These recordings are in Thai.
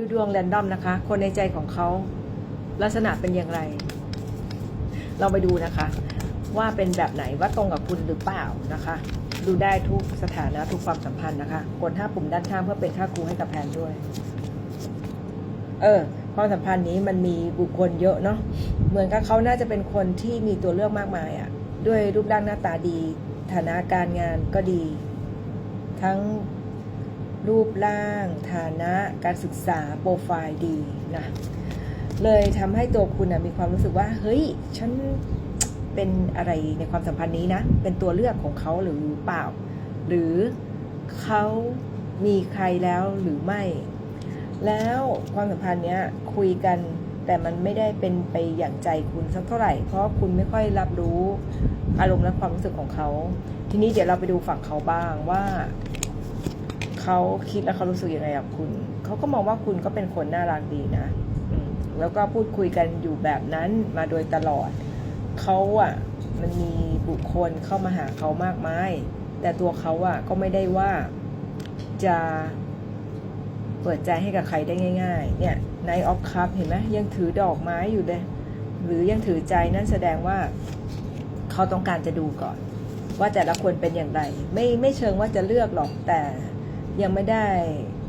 ดูดวงแรนดอมนะคะ คนในใจของเขาลักษณะเป็นอย่างไร เราไปดูนะคะ ว่าเป็นแบบไหนว่าตรงกับคุณหรือเปล่านะคะ ดูได้ทุกสถานะทุกความสัมพันธ์นะคะ กดห้าปุ่มด้านข้างเพื่อเป็นค่าครูให้กับแพนด้วย เออ ความสัมพันธ์นี้มันมีบุคคลเยอะเนาะ เหมือนกับเขาน่าจะเป็นคนที่มีตัวเลือกมากมายอะ่ะ ด้วยรูปร่างหน้าตาดี ฐานะการงานก็ดี ทั้ง รูปร่าง ฐานะ การศึกษาโปรไฟล์ดีนะเลยทำให้ตัวคุณนะมีความรู้สึกว่า เฮ้ย ฉันเป็นอะไรในความสัมพันธ์นี้นะ เป็นตัวเลือกของเขาหรือเปล่า หรือเขามีใครแล้วหรือไม่ แล้วความสัมพันธ์เนี้ยคุยกันแต่มันไม่ได้เป็นไปอย่างใจคุณสักเท่าไหร่ เพราะคุณไม่ค่อยรับรู้อารมณ์และความรู้สึกของเขา ทีนี้เดี๋ยวเราไปดูฝั่งเขาบ้างว่า เขาคิดและเขารู้สึกยังไงกับคุณ เขาก็มองว่าคุณก็เป็นคนน่ารักดีนะแล้วก็พูดคุยกันอยู่แบบนั้นมาโดยตลอด เขาอะมันมีบุคคลเข้ามาหาเขามากมาย แต่ตัวเขาอะก็ไม่ได้ว่าจะเปิดใจให้กับใครได้ง่าย ๆ เนี่ยในออฟคัพเห็นไหมยังถือดอกไม้อยู่เลย หรือยังถือใจนั่นแสดงว่า เขาต้องการจะดูก่อน ว่าแต่ละคนเป็นอย่างไร ไม่ไม่เชิงว่าจะเลือกหรอกแต่ ยังไม่ได้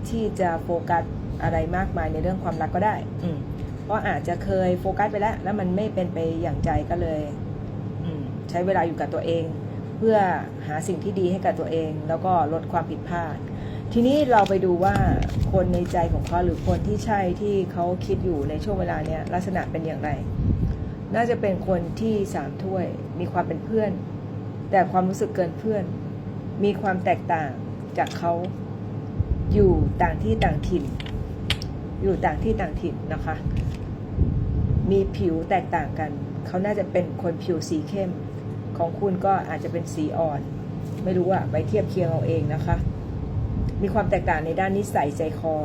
ที่จะโฟกัสอะไรมากมายในเรื่องความรักก็ได้ อืมเพราะอาจจะเคยโฟกัสไปแล้ว แล้วมันไม่เป็นไปอย่างใจก็เลย อืมใช้เวลาอยู่กับตัวเอง เพื่อหาสิ่งที่ดีให้กับตัวเอง แล้วก็ลดความผิดพลาด ทีนี้เราไปดูว่าคนในใจของเขาหรือคนที่ใช่ที่เขาคิดอยู่ในช่วงเวลาเนี้ยลักษณะเป็นอย่างไร น่าจะเป็นคนที่สามถ้วยมีความเป็นเพื่อน แต่ความรู้สึกเกินเพื่อน มีความแตกต่างจากเขา อยู่ต่างที่ต่างถิ่น อยู่ต่างที่ต่างถิ่นนะคะ มีผิวแตกต่างกัน เขาน่าจะเป็นคนผิวสีเข้ม ของคุณก็อาจจะเป็นสีอ่อน ไม่รู้อะไปเทียบเคียงเอาเองนะคะ มีความแตกต่างในด้านนิสัยใจคอ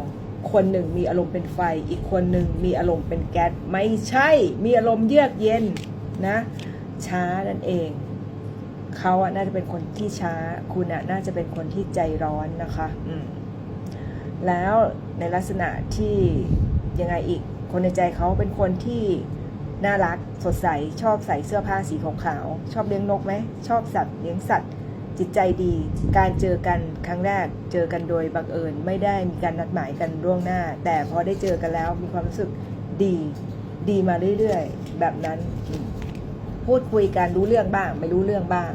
คนหนึ่งมีอารมณ์เป็นไฟ อีกคนหนึ่งมีอารมณ์เป็นแก๊ส ไม่ใช่ มีอารมณ์เยือกเย็นนะ ช้านั่นเองเขาอะน่าจะเป็นคนที่ช้า คุณอะน่าจะเป็นคนที่ใจร้อนนะคะ อืม แล้วในลักษณะที่ยังไงอีกคนในใจเขาเป็นคนที่น่ารักสดใสชอบใส่เสื้อผ้าสีขาวๆชอบเลี้ยงนกไหมชอบสัตว์เลี้ยงสัตว์ จิตใจดี การเจอกันครั้งแรกเจอกันโดยบังเอิญไม่ได้มีการนัดหมายกันล่วงหน้า แต่พอได้เจอกันแล้วมีความรู้สึกดีดีมาเรื่อยๆ แบบนั้น พูดคุยกันรู้เรื่องบ้าง ไม่รู้เรื่องบ้าง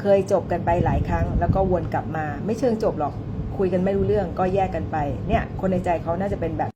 เคยจบกันไปหลายครั้ง แล้วก็วนกลับมา ไม่เชิงจบหรอก คุยกันไม่รู้เรื่องก็แยกกันไป เนี่ย คนในใจเขาน่าจะเป็นแบบ